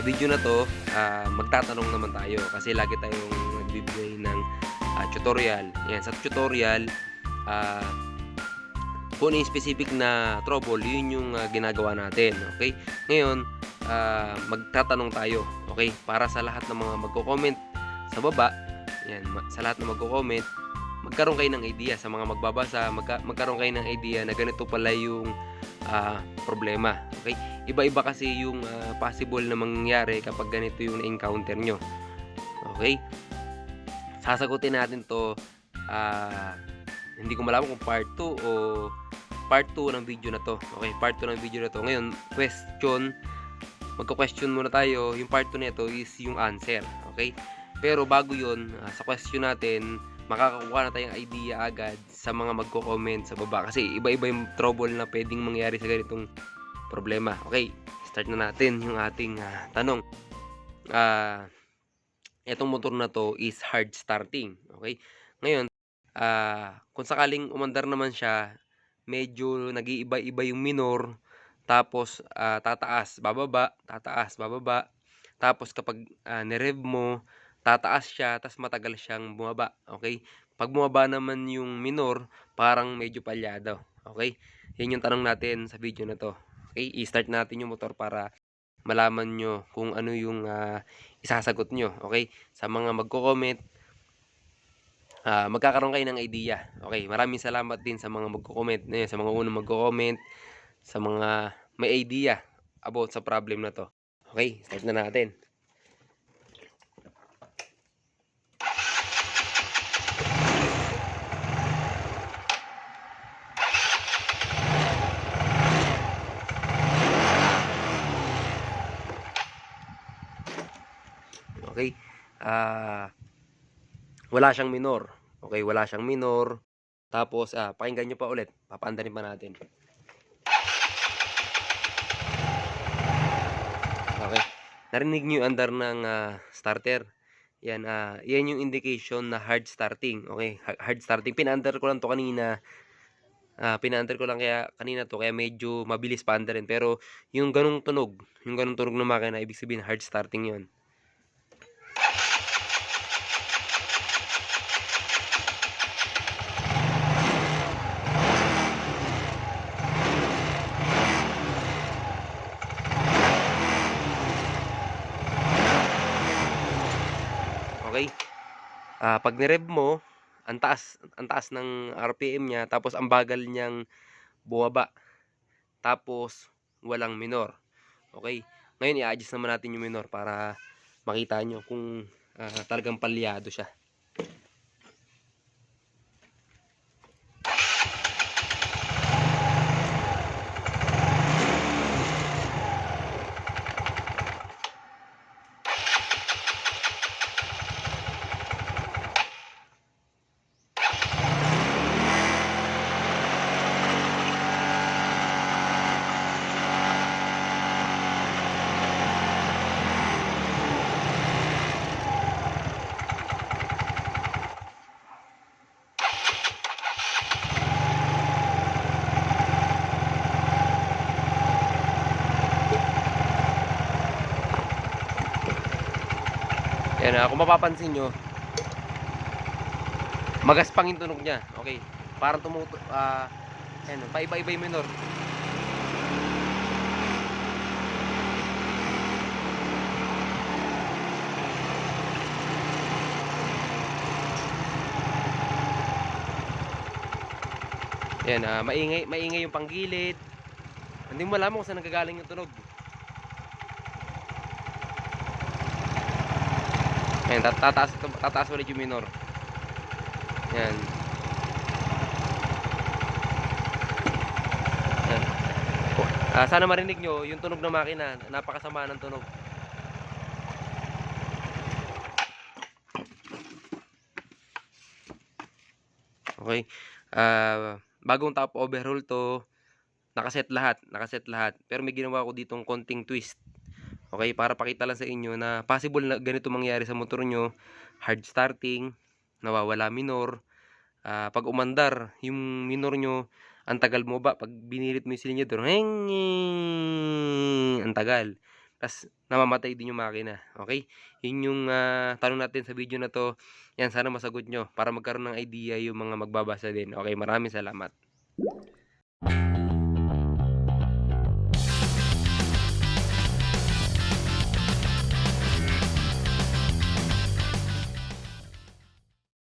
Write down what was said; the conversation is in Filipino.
Sa video na to, ah, magtatanong naman tayo kasi lagi tayong nagbibigay ng ah, tutorial. Yan, sa tutorial, ah, kung ano yung specific na trouble, yun yung ah, ginagawa natin. Okay? Ngayon, ah, magtatanong tayo. Okay? Para sa lahat ng mga magko-comment sa baba, yan, sa lahat ng magko-comment, magkaroon kayo ng idea sa mga magbabasa, magka- magkaroon kayo ng idea na ganito pala yung ah, problema. Okay? Iba-iba kasi yung ah, possible na mangyayari kapag ganito yung na-encounter nyo. Okay? Sasagutin natin to ah, hindi ko malaman kung part 2 o part 2 ng video na to. Okay, part 2 ng video na to. Ngayon, question magko-question muna tayo. Yung part 2 nito is yung answer. Okay? Pero bago yun, ah, sa question natin, makakakuha na tayong idea agad sa mga magko-comment sa baba. Kasi iba-iba yung trouble na pwedeng mangyari sa ganitong problema. Okay, start na natin yung ating ah, tanong. Ah, etong motor na to is hard starting. Okay? Ngayon, ah, kung sakaling umandar naman siya, medyo nag-iiba-iba yung minor, tapos ah, tataas, bababa, tataas, bababa. Tapos kapag ah, nirev mo, tataas siya, tapos matagal siyang bumaba. Okay? Pag bumaba naman yung minor, parang medyo palyado. Okay? Yan yung tanong natin sa video na to. Okay? I-start natin yung motor para malaman nyo kung ano yung ah, isasagot nyo. Okay? Sa mga magko-comment, ah, magkakaroon kayo ng idea. Okay? Maraming salamat din sa mga magko-comment. Eh, sa mga unang magko-comment, sa mga may idea about sa problem na to. Okay? Start na natin. Okay? Ah wala siyang minor. Okay, wala siyang minor. Tapos ah pakinggan niyo pa ulit. Papaandarin pa natin. Okay. Narinig niyo yung andar ng ah, starter. Yan ah yan yung indication na hard starting. Okay, ha- hard starting. Pinaandar ko lang to kanina. Ah, pinaandar ko lang kaya kanina to kaya medyo mabilis pa andarin pero yung ganung tunog, yung ganung tunog ng makina ibig sabihin hard starting 'yon. Okay? Ah, pag ni-rev mo, ang taas, ang taas ng RPM niya, tapos ang bagal niyang bumaba. Tapos walang minor. Okay? Ngayon i-adjust naman natin yung minor para makita nyo kung ah, talagang palyado siya. Yan ah, kung mapapansin nyo, magaspang yung tunog niya. Okay. Parang tumuto, ah, yan, paiba-iba yung minor. Yan, ah, maingay, maingay yung panggilid. Hindi mo malaman kung saan nagagaling yung tunog. Ayan, tat- tataas, tataas ulit yung minor. Yan. Yan. O, Ah, sana marinig nyo yung tunog ng makina. Napakasama ng tunog. Okay. Ah, bagong top overhaul to. Nakaset lahat, nakaset lahat. Pero may ginawa ko ditong konting twist. Okay, para pakita lang sa inyo na possible na ganito mangyari sa motor nyo. Hard starting, nawawala minor. Ah, pag umandar, yung minor nyo, ang tagal mo ba? Pag binilit mo yung silinyador, heng, ang tagal. ta's namamatay din yung makina, okey? Yun yung, ah, tanong natin sa video na 'to. Yan, sana masagot niyo para magkaroon ng idea yung mga magbabasa din. Okey, maraming salamat.